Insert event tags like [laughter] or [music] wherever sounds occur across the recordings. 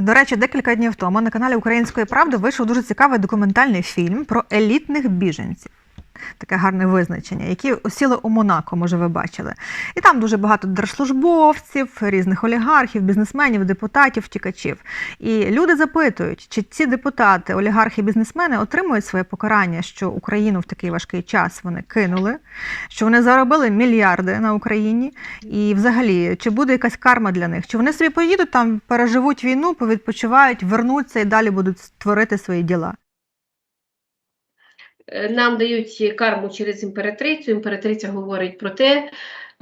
До речі, декілька днів тому на каналі Української правди вийшов дуже цікавий документальний фільм про елітних біженців. Таке гарне визначення, які осіли у Монако, може, ви бачили. І там дуже багато держслужбовців, різних олігархів, бізнесменів, депутатів, втікачів. І люди запитують, чи ці депутати, олігархи, бізнесмени отримують своє покарання, що Україну в такий важкий час вони кинули, що вони заробили мільярди на Україні, і взагалі, чи буде якась карма для них? Чи вони собі поїдуть там, переживуть війну, повідпочивають, вернуться і далі будуть творити свої діла? Е, Нам дають карму через імператрицю. Імператриця говорить про те,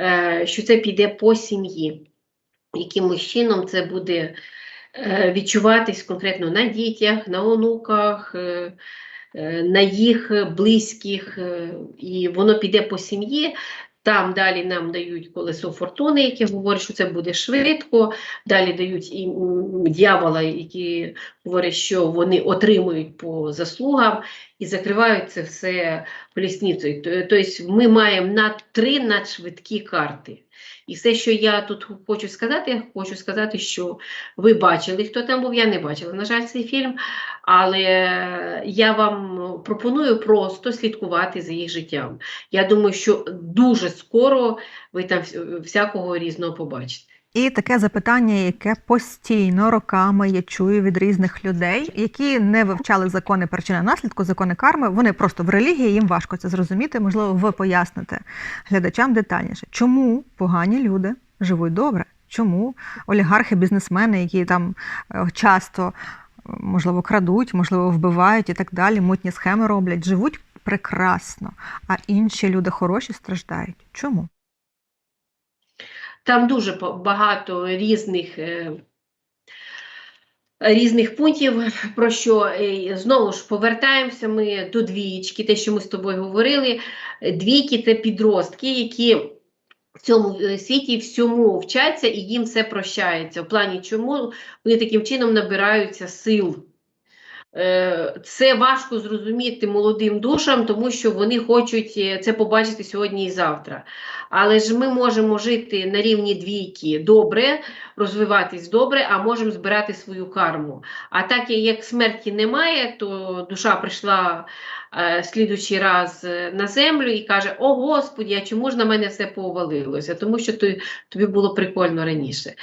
е, що це піде по сім'ї. Якимось чином це буде е, відчуватись конкретно на дітях, на онуках, на їх близьких, і воно піде по сім'ї. Там далі нам дають колесо фортуни, яке говорить, що це буде швидко. Далі дають і дьявола, які говорять, що вони отримують по заслугам і закривають це все плісницею. Тобто ми маємо на три надшвидкі карти. І все, що я тут хочу сказати, я хочу сказати, що ви бачили, хто там був, я не бачила, на жаль, цей фільм, але я вам пропоную просто слідкувати за їх життям. Я думаю, що дуже скоро ви там всякого різного побачите. І таке запитання, яке постійно роками я чую від різних людей, які не вивчали закони причини наслідку, закони карми. Вони просто в релігії, їм важко це зрозуміти. Можливо, ви поясните глядачам детальніше, чому погані люди живуть добре, чому олігархи, бізнесмени, які там е, часто е, можливо крадуть, можливо, вбивають і так далі, мутні схеми роблять, живуть прекрасно, а інші люди хороші страждають. Чому? Там дуже багато різних, е, різних пунктів, про що е, знову ж повертаємося ми до двієчки, те, що ми з тобою говорили. Двійки це підростки, які в цьому е, світі всьому вчаться і їм все прощається. В плані чому вони таким чином набираються сил. Е, Це важко зрозуміти молодим душам, тому що вони хочуть е, це побачити сьогодні і завтра. Але ж ми можемо жити на рівні двійки добре, розвиватись добре, а можемо збирати свою карму. А так як смерті немає, то душа прийшла е, раз е, на землю і каже: О Господі, а чому ж на мене все повалилося? Тому що тобі було прикольно раніше.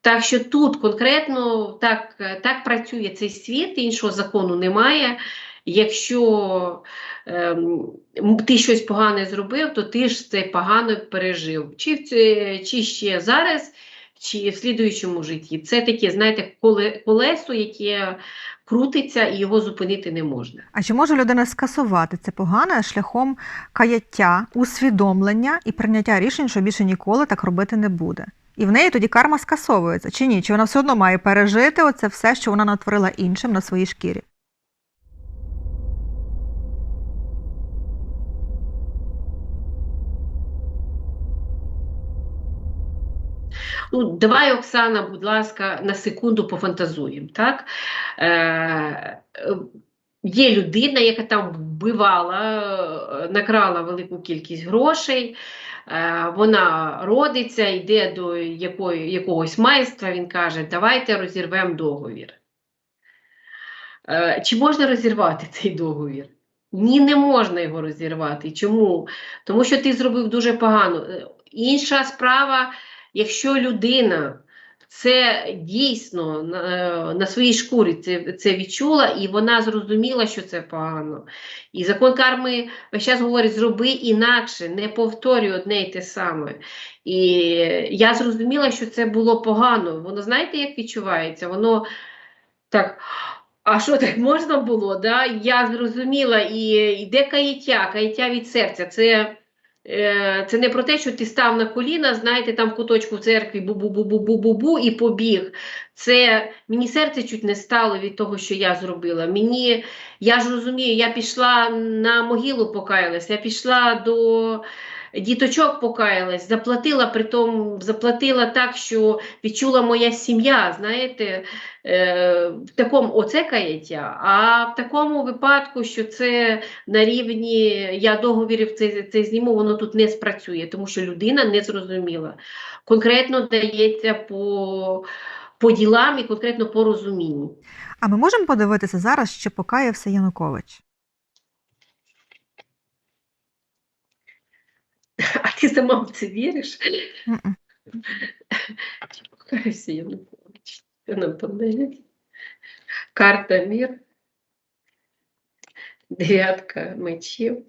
Так що тут конкретно так, так працює цей світ, іншого закону немає. Якщо ем, ти щось погане зробив, то ти ж це погано пережив. Чи, чи ще зараз, чи в слідуючому житті. Це таке, знаєте, коле- колесо, яке крутиться і його зупинити не можна. А чи може людина скасувати це погане шляхом каяття, усвідомлення і прийняття рішень, що більше ніколи так робити не буде? І в неї тоді карма скасовується чи ні? Чи вона все одно має пережити оце все, що вона натворила іншим на своїй шкірі? Ну, давай, Оксана, будь ласка, на секунду пофантазуємо. Так? Е, є людина, яка там вбивала, е, накрала велику кількість грошей. Е, вона родиться, йде до якої, якогось майстра, він каже, давайте розірвемо договір. Е, чи можна розірвати [laughs] цей договір? Ні, не можна його розірвати. Чому? Тому що ти зробив дуже погано. Інша справа, якщо людина це дійсно на, е, на своїй шкурі це, це відчула, і вона зрозуміла, що це погано. І закон карми весь час говорить: зроби інакше, не повторюй одне й те саме. І я зрозуміла, що це було погано. Воно знаєте, як відчувається? Воно так. А що так можна було? Да? Я зрозуміла, і йде каяття, каяття від серця. Це, це не про те, що ти став на коліна, знаєте, там в куточку в церкві бу-бу-бу-бу-бу-бу-бу і побіг. Це мені серце чуть не стало від того, що я зробила. Мені, я ж розумію, я пішла на могилу покаялась, я пішла до діточок покаялась, заплатила, притом заплатила так, що відчула моя сім'я, знаєте, е, в такому оце каяття. А в такому випадку, що це на рівні я договірів це, це зніму, воно тут не спрацює, тому що людина не зрозуміла. Конкретно дається по по ділам і конкретно по розумінню. А ми можемо подивитися зараз, що покаявся Янукович? А ти сама в це віриш? Покаявся Янукович? Нам? Карта мір. Дев'ятка мечів.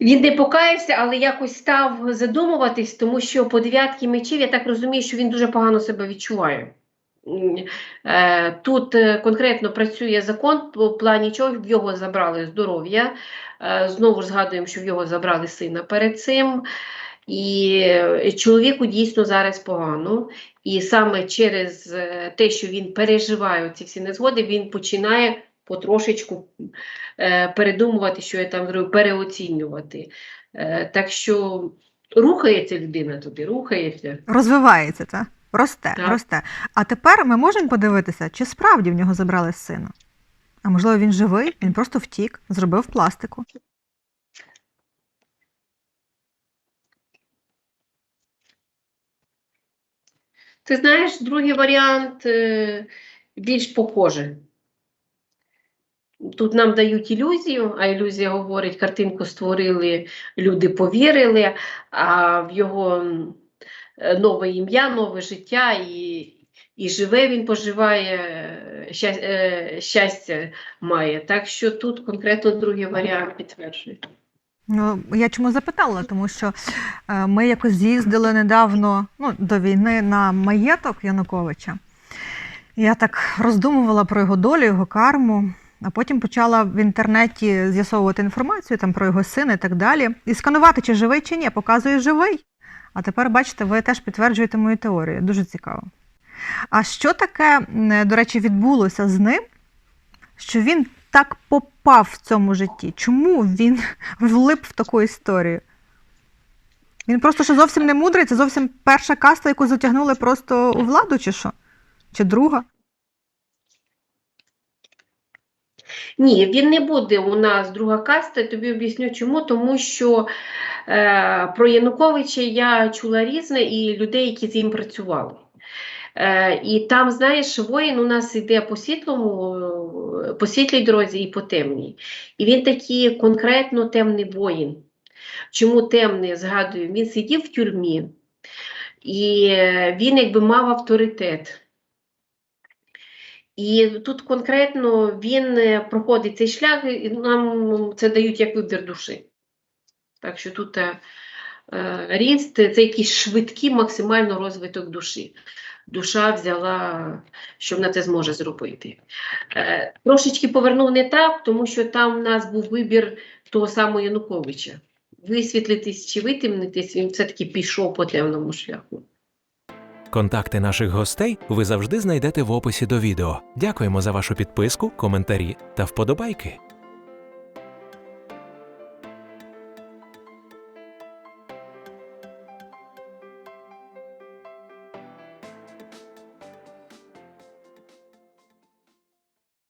Він не покаявся, але якось став задумуватись, тому що по дев'ятки мечів я так розумію, що він дуже погано себе відчуває. Е, Тут е, конкретно працює закон по плані чого в його забрали здоров'я. Е, Знову ж згадуємо, що в його забрали сина перед цим. І чоловіку дійсно зараз погано. І саме через те, що він переживає ці всі незгоди, він починає потрошечку передумувати, що я там зроблю, переоцінювати. Так що рухається людина туди, рухається. Розвивається, так? Росте, Так. росте. А тепер ми можемо подивитися, чи справді в нього забрали сина. А можливо, він живий, він просто втік, зробив пластику. Ти знаєш, другий варіант е, більш похожий. Тут нам дають ілюзію, а ілюзія говорить, картинку створили, люди повірили, а в його нове ім'я, нове життя, і, і живе він поживає, е, е, щастя має. Так що тут конкретно другий варіант підтверджує. Ну, я чому запитала? Тому що е, ми якось з'їздили недавно ну, до війни на маєток Януковича. Я так роздумувала про його долю, його карму, а потім почала в інтернеті з'ясовувати інформацію там, про його сина і так далі. І сканувати, чи живий, чи ні, показує живий. А тепер, бачите, ви теж підтверджуєте мою теорію. Дуже цікаво. А що таке, до речі, відбулося з ним, що він так попав в цьому житті? Чому він [laughs] влип в таку історію? Він просто що зовсім не мудрий, це зовсім перша каста, яку затягнули просто у владу, чи що? Чи друга? Ні, він не буде у нас друга каста. Я тобі об'ясню чому. Тому що е, про Януковича я чула різне і людей, які з ним працювали. Е, і там, знаєш, воїн у нас йде по світлому, по світлій дорозі і по темній. І він такий конкретно темний воїн. Чому темний? Згадую, він сидів в тюрмі, і е, він якби мав авторитет. І тут конкретно він е, проходить цей шлях, і нам це дають як вибір душі. Так що тут е, е, ріст це якийсь швидкий максимально розвиток душі. Душа взяла, що вона це зможе зробити. Е, трошечки повернув не так, тому що там в нас був вибір того самого Януковича. Висвітлитись чи витемнитись, він все-таки пішов по темному шляху. Контакти наших гостей ви завжди знайдете в описі до відео. Дякуємо за вашу підписку, коментарі та вподобайки.